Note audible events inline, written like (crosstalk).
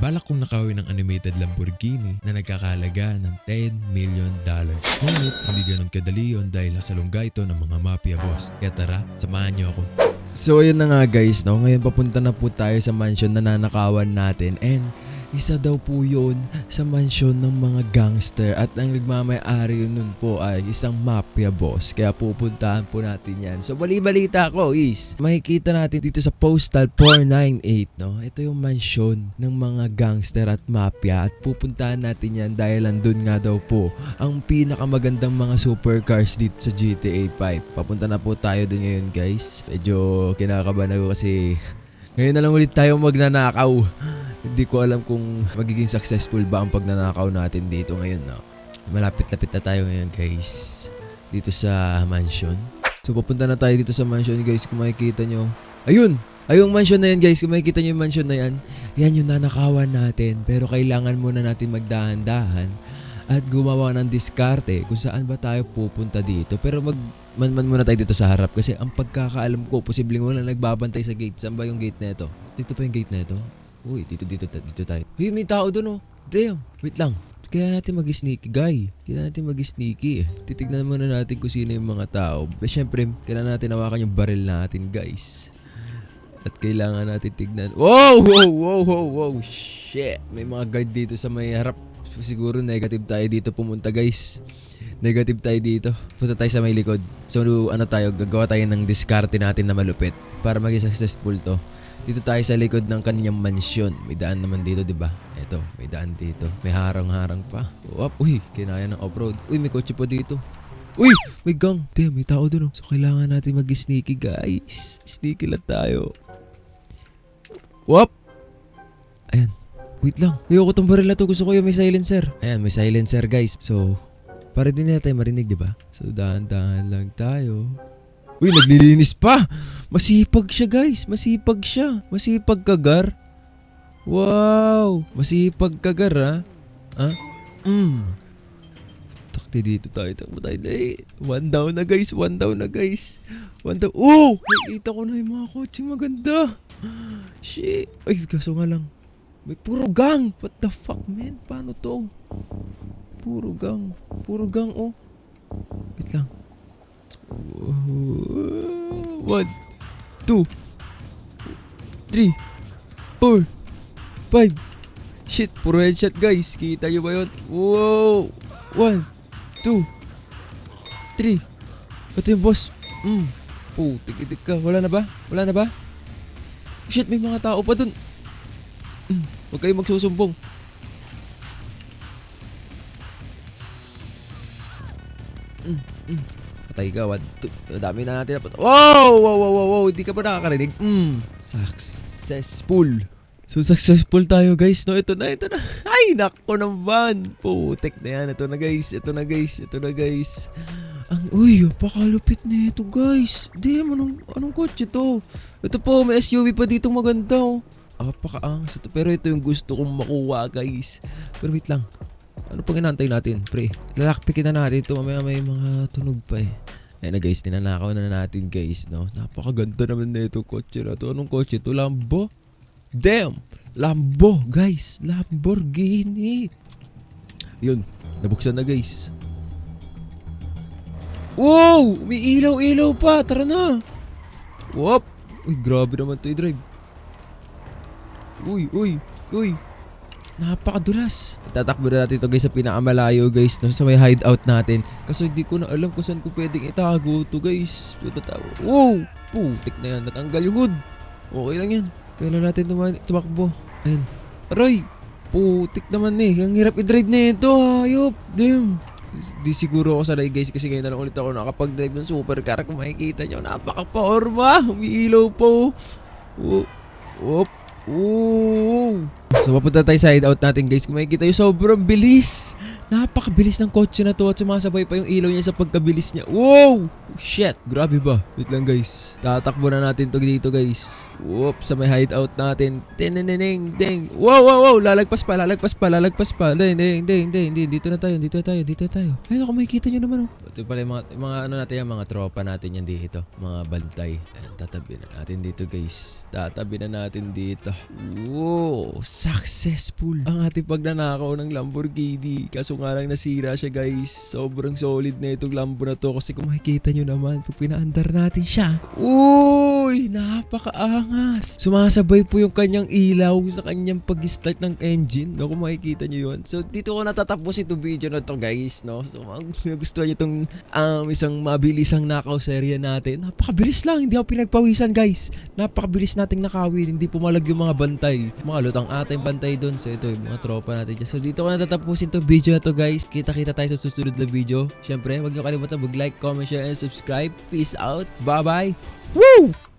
balak kong nakawin ng animated Lamborghini na nagkakalaga ng 10 million dollars. Ngunit hindi ganun kadali yun dahil nasa lungga ito ng mga mafia boss. Kaya tara, samahan niyo ako. So ayun na nga guys, no? ngayon papunta na po tayo sa mansion na nanakawan natin and isa daw po yun sa mansion ng mga gangster at ang nagmamayari nun po ay isang mafia boss. Kaya pupuntahan po natin yan. So bali-balita ko is makikita natin dito sa postal 498 no. Ito yung mansion ng mga gangster at mafia at pupuntahan natin yan dahil andun nga daw po ang pinakamagandang mga supercars dito sa GTA 5. Papunta na po tayo dun ngayon guys. Medyo kinakabahan ako kasi ngayon na lang ulit tayo magnanakaw. Hindi ko alam kung magiging successful ba ang pagnanakaw natin dito ngayon. No? Malapit-lapit na tayo ngayon guys. Dito sa mansion. So papunta na tayo dito sa mansion guys kung makikita nyo. Ayun! Ayong mansion na yan guys, kung makikita nyo yung mansion na yan, yan yung nanakawan natin. Pero kailangan muna natin magdahan-dahan at gumawa ng diskarte kung saan ba tayo pupunta dito. Pero mag man-man muna tayo dito sa harap kasi ang pagkakaalam ko, posibleng wala nagbabantay sa gate. Saan ba yung gate na ito? Dito pa yung gate na ito? Uy, dito, dito, dito tayo. Uy, may tao doon oh. Damn, wait lang. Kaya natin mag-sneaky guy. Kaya natin mag-sneaky eh. Titignan muna natin kung sino yung mga tao. Pero syempre, kailangan natin hawakan yung baril natin guys. At kailangan natin tignan. Wow! Wow! Wow! Wow! Wow! Shit! May mga guard dito sa may harap. Siguro negative tayo dito pumunta guys. Negative tayo dito. Punta tayo sa may likod. So ano tayo, gagawa tayo ng diskarte natin na malupit para maging successful to. Dito tayo sa likod ng kanyang mansyon. May daan naman dito, di ba? Eto, may daan dito. May harang-harang pa. Wap, uy, kinaya ng off-road. Uy, may kotse pa dito. Uy, may gang. Damn, may tao doon. Oh. So kailangan natin mag-sneaky, guys. Sneaky lang tayo. Wap! Ayan. Wait lang. Ayoko tong baril na to. Gusto ko yung may silencer. Ayan, may silencer, guys. So, para din tayo marinig, di ba? So, dahan-dahan lang tayo. Uy, naglilinis pa! Masipag siya, guys. Masipag siya. Masipag kagar. Wow! Masipag kagar, ha? Ha? Mm. Takti dito tayo. Takbo tayo. Ay, one down na, guys. One down na, guys. One down. Oh! Nakita ko na yung mga kotse maganda. Shit. Ay, kaso nga lang. May puro gang. What the fuck, man? Paano to? Puro gang. Puro gang, oh. Wait lang. One, two, three, four, five. Shit, puro headshot guys. Kita nyo ba yun? Wow! One, two, three. Ito yung boss. Mm. Oh, tigitig ka. Wala na ba? Wala na ba? Shit, may mga tao pa dun. Mm. Huwag kayong magsusumbong. Patay ka, one, two. Dami na natin. na- Wow! Wow, wow, wow, wow. Hindi ka ba nakakarinig? Mm. Successful. So, successful tayo, guys. No, ito na, ito na. (laughs) Ay, nako naman. Putek na yan. Ito na, guys. Ito na, guys. Ito na, guys. Ang, uy, pakalupit na ito, guys. Damn, anong, anong kotse to? Ito po, may SUV pa dito maganda, oh. Apakaangas ito. Pero ito yung gusto kong makuha, guys. Pero wait lang. Ano pang inantay natin, pre? Lalakpikin na natin ito. Mamaya may mga tunog pa eh. Ayun na guys, tinanakaw na natin guys, no? Napakaganda naman na itong kotse na to. Anong kotse to? Lambo? Damn! Lambo, guys! Lamborghini! Yun, nabuksan na guys. Wow! May ilaw-ilaw pa! Tara na! Wop! Uy, grabe naman to i-drive. Uy, uy, uy! Napakadulas. Tatakbo na natin ito guys sa pinakamalayo guys no, sa may hideout natin. Kasi hindi ko na alam kung saan ko pwedeng itago to guys. Wow! Putik na yan. Natanggal yung hood. Okay lang yan. Kailan natin tuma- tumakbo. Ayan. Aray! Putik naman eh. Ang hirap i-drive na ito. Hayop. Damn. Di siguro ako sanay guys kasi ngayon na lang ulit ako nakapag-drive ng supercar. Kung makikita nyo, napaka-porma. Umiilaw po. Oh. Whoop. Ooh. So papunta tayo sa hideout natin guys. Kung makikita nyo, sobrang bilis. Napakabilis ng kotse na to at sumasabay pa yung ilaw niya sa pagkabilis niya. Wow! Shit! Grabe ba? Wait lang guys. Tatakbo na natin to dito guys. Whoop! Sa may hideout natin. Tininining! Ding! Wow! Wow! Wow! Lalagpas pa! Lalagpas pa! Lalagpas pa! Hindi! Hindi! Hindi! Hindi! hindi. Dito na tayo! Dito na tayo! Dito na tayo! Ayun ako makikita nyo naman oh. Ito pala yung mga, yung mga ano natin yan. Mga tropa natin yan dito. Mga bantay. Ayan, tatabi na natin dito guys. Tatabi na natin dito. Wow! Successful! Ang ating pagnanakaw ng Lamborghini. Kaso nga lang nasira siya guys. Sobrang solid na itong Lambo na to. Kasi kung makikita nyo naman, pag pinaandar natin siya. Uy! Napakaangas! Sumasabay po yung kanyang ilaw sa kanyang pag-start ng engine. No, kung makikita nyo yun. So, dito ko natatapos itong video na to guys. No? So, kung (laughs) gusto nyo itong um, isang mabilisang nakaw serya natin. Napakabilis lang. Hindi ako pinagpawisan guys. Napakabilis nating nakawin. Hindi pumalag yung mga bantay. Mga lutang ating bantay doon. So, ito yung mga tropa natin dyan. So, dito ko natatapusin itong video na to guys. Kita-kita tayo sa susunod na video. Siyempre, huwag nyo kalimutan mag-like, comment, share, and subscribe. Peace out. Bye-bye. Woo!